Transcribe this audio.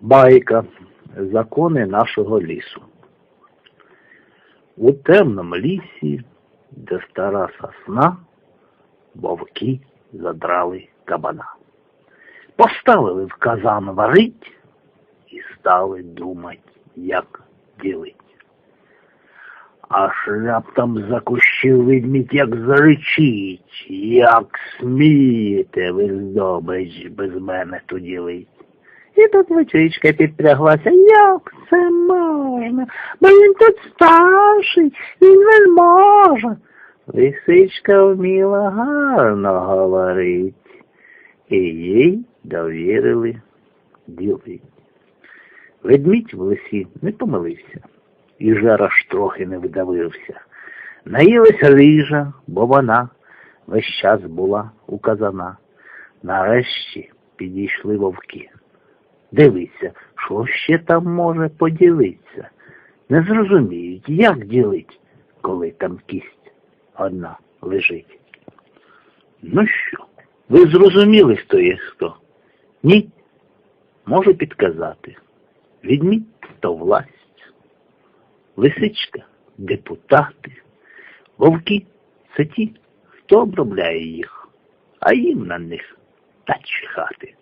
Байка. Закони нашого лісу. У темному лісі, де стара сосна, вовки задрали кабана. Поставили в казан варить і стали думать, як ділить. Аж раптом за кущів ведмідь як заричить, як смієте ви здобич без мене ту ділить. І тут лисичка підпряглася. Як це можна? Бо він тут старший, він вельможа. Лисичка вміла гарно говорить, і їй довірили ділить. Ведмідь в лисі не помилився, і жар аж трохи не видавився. Наїлася рижа, бо вона весь час була у казана. Нарешті підійшли вовки. Дивиться, що ще там може поділитися. Не зрозуміють, як ділить, коли там кість одна лежить. Ну що, ви зрозуміли, хто є хто? Ні? Можу підказати. Відмідь то власть, лисичка депутати, вовки це ті, хто обробляє їх, а їм на них та чихати.